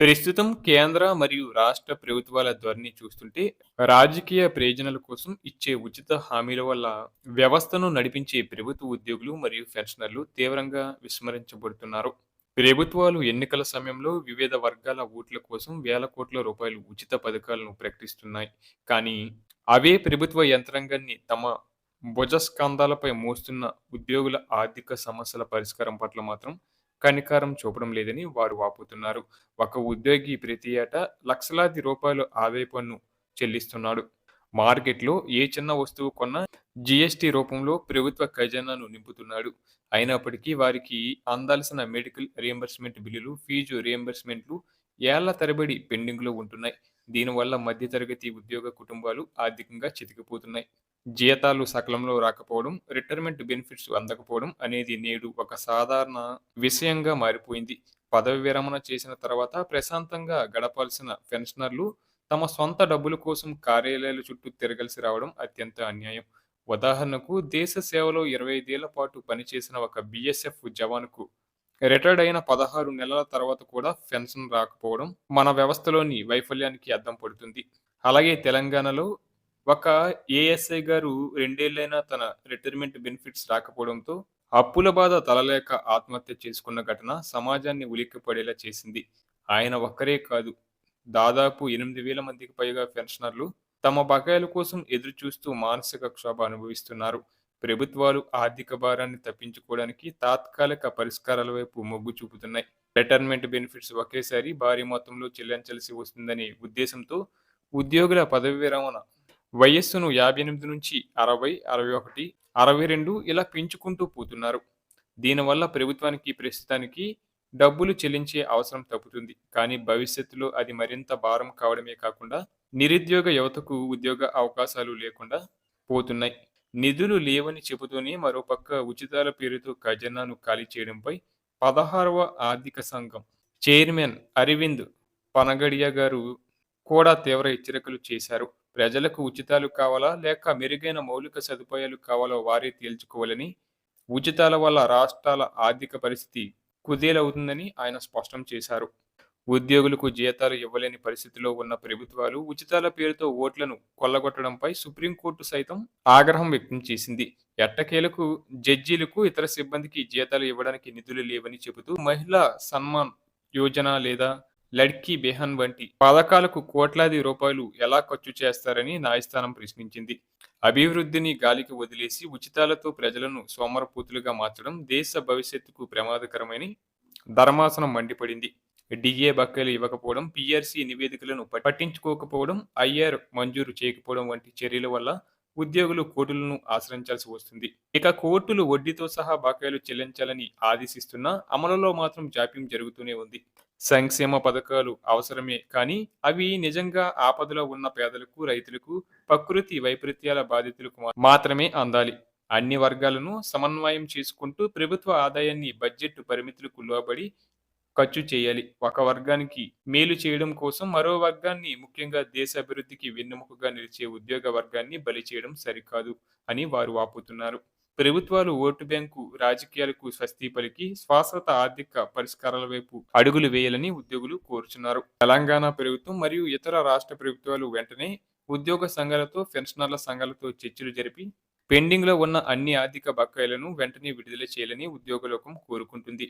ప్రస్తుతం కేంద్ర మరియు రాష్ట్ర ప్రభుత్వాల ధోరణి చూస్తుంటే రాజకీయ ప్రయోజనాల కోసం ఇచ్చే ఉచిత హామీల వల్ల వ్యవస్థను నడిపించే ప్రభుత్వ ఉద్యోగులు మరియు పెన్షనర్లు తీవ్రంగా విస్మరించబడుతున్నారు. ప్రభుత్వాలు ఎన్నికల సమయంలో వివిధ వర్గాల ఓట్ల కోసం వేల కోట్ల రూపాయలు ఉచిత పథకాలను ప్రకటిస్తున్నాయి. కానీ అవే ప్రభుత్వ యంత్రాంగాన్ని తమ భుజస్కంధాలపై మోస్తున్న ఉద్యోగుల ఆర్థిక సమస్యల పరిష్కారం పట్ల మాత్రం కనికారం చూపడం లేదని వారు వాపోతున్నారు. ఒక ఉద్యోగి ప్రతి ఏటా లక్షలాది రూపాయలు ఆదాయ పన్ను చెల్లిస్తున్నాడు. మార్కెట్లో ఏ చిన్న వస్తువు కొన్నా జీఎస్టీ రూపంలో ప్రభుత్వ ఖజానాను నింపుతున్నాడు. అయినప్పటికీ వారికి అందాల్సిన మెడికల్ రియంబర్స్మెంట్ బిల్లులు ఫీజు రియంబర్స్మెంట్లు ఏళ్ళ తరబడి పెండింగ్లో ఉంటున్నాయి. దీనివల్ల మధ్యతరగతి ఉద్యోగ కుటుంబాలు ఆర్థికంగా చితికిపోతున్నాయి. జీతాలు సకాలంలో రాకపోవడం రిటైర్మెంట్ బెనిఫిట్స్ అందకపోవడం అనేది నేడు ఒక సాధారణ విషయంగా మారిపోయింది. పదవి విరమణ చేసిన తర్వాత ప్రశాంతంగా గడపాల్సిన పెన్షనర్లు తమ సొంత డబ్బుల కోసం కార్యాలయాల చుట్టూ తిరగలిసి రావడం అత్యంత అన్యాయం. ఉదాహరణకు దేశ సేవలో ఇరవై ఐదేళ్ళ పాటు పనిచేసిన ఒక బిఎస్ఎఫ్ జవాన్కు రిటైర్డ్ అయిన పదహారు నెలల తర్వాత కూడా పెన్షన్ రాకపోవడం మన వ్యవస్థలోని వైఫల్యానికి అద్దం పడుతుంది. అలాగే తెలంగాణలో ఒక ఏఎస్ఐ గారు రెండేళ్ళైనా తన రిటైర్మెంట్ బెనిఫిట్స్ రాకపోవడంతో అప్పుల బాధ తలలేక ఆత్మహత్య చేసుకున్న ఘటన సమాజాన్ని ఉలిక్కిపడేలా చేసింది. ఆయన ఒక్కరే కాదు దాదాపు ఎనిమిది వేల మందికి పైగా పెన్షనర్లు తమ బకాయిల కోసం ఎదురు చూస్తూ మానసిక క్షోభ అనుభవిస్తున్నారు. ప్రభుత్వాలు ఆర్థిక భారాన్ని తప్పించుకోవడానికి తాత్కాలిక పరిష్కారాల వైపు మొగ్గు చూపుతున్నాయి. రిటైర్మెంట్ బెనిఫిట్స్ ఒకేసారి భారీ మొత్తంలో చెల్లించాల్సి వస్తుందనే ఉద్దేశంతో ఉద్యోగుల పదవి విరమణ వయస్సును యాభై ఎనిమిది నుంచి అరవై అరవై ఒకటి అరవై రెండు ఇలా పెంచుకుంటూ పోతున్నారు. దీనివల్ల ప్రభుత్వానికి ప్రస్తుతానికి డబ్బులు చెల్లించే అవసరం తప్పుతుంది. కానీ భవిష్యత్తులో అది మరింత భారం కావడమే కాకుండా నిరుద్యోగ యువతకు ఉద్యోగ అవకాశాలు లేకుండా పోతున్నాయి. నిధులు లేవని చెబుతూనే మరోపక్క ఉచితాల పేరుతో ఖజానాను ఖాళీ చేయడంపై పదహారవ ఆర్థిక సంఘం చైర్మన్ అరవింద్ పనగడియా గారు కూడా తీవ్ర హెచ్చరికలు చేశారు. ప్రజలకు ఉచితాలు కావాలా? లేక మెరుగైన మౌలిక సదుపాయాలు కావాలో వారే తేల్చుకోవాలని? ఉచితాల వల్ల రాష్ట్రాల ఆర్థిక పరిస్థితి కుదేలవుతుందని ఆయన స్పష్టం చేశారు. ఉద్యోగులకు జీతాలు ఇవ్వలేని పరిస్థితిలో ఉన్న ప్రభుత్వాలు ఉచితాల పేరుతో ఓట్లను కొల్లగొట్టడంపై సుప్రీంకోర్టు సైతం ఆగ్రహం వ్యక్తం చేసింది. ఎట్టకేలకు జడ్జీలకు ఇతర సిబ్బందికి జీతాలు ఇవ్వడానికి నిధులు లేవని చెబుతూ మహిళా సన్మాన్ యోజన లేదా లడ్కీ బెహన్ వంటి పథకాలకు కోట్లాది రూపాయలు ఎలా ఖర్చు చేస్తారని న్యాయస్థానం ప్రశ్నించింది. అభివృద్ధిని గాలికి వదిలేసి ఉచితాలతో ప్రజలను సోమరపూతులుగా మార్చడం దేశ భవిష్యత్తుకు ప్రమాదకరమని ధర్మాసనం మండిపడింది. డిఏ బకాయిలు ఇవ్వకపోవడం పిఆర్సీ నివేదికలను పట్టించుకోకపోవడం ఐఆర్ మంజూరు చేయకపోవడం వంటి చర్యల వల్ల ఉద్యోగులు కోర్టులను ఆశ్రయించాల్సి వస్తుంది. ఇక కోర్టులు వడ్డీతో సహా బకాయిలు చెల్లించాలని ఆదేశిస్తున్నా అమలులో మాత్రం జాప్యం జరుగుతూనే ఉంది. సంక్షేమ పథకాలు అవసరమే. కానీ అవి నిజంగా ఆపదలో ఉన్న పేదలకు రైతులకు ప్రకృతి వైపరీత్యాల బాధితులకు మాత్రమే అందాలి. అన్ని వర్గాలను సమన్వయం చేసుకుంటూ ప్రభుత్వ ఆదాయాన్ని బడ్జెట్ పరిమితులకు లోబడి ఖర్చు చేయాలి. ఒక వర్గానికి మేలు చేయడం కోసం మరో వర్గాన్ని ముఖ్యంగా దేశ అభివృద్ధికి వెన్నెముకగా నిలిచే ఉద్యోగ వర్గాన్ని బలి చేయడం సరికాదు అని వారు వాపోతున్నారు. ప్రభుత్వాలు ఓటు బ్యాంకు రాజకీయాలకు స్వస్తి పలికి శాశ్వత ఆర్థిక పరిష్కారాల వైపు అడుగులు వేయాలని ఉద్యోగులు కోరుచున్నారు. తెలంగాణ ప్రభుత్వం మరియు ఇతర రాష్ట్ర ప్రభుత్వాలు వెంటనే ఉద్యోగ సంఘాలతో పెన్షనర్ల సంఘాలతో చర్చలు జరిపి పెండింగ్లో ఉన్న అన్ని ఆర్థిక బకాయిలను వెంటనే విడుదల చేయాలని ఉద్యోగలోకం కోరుకుంటుంది.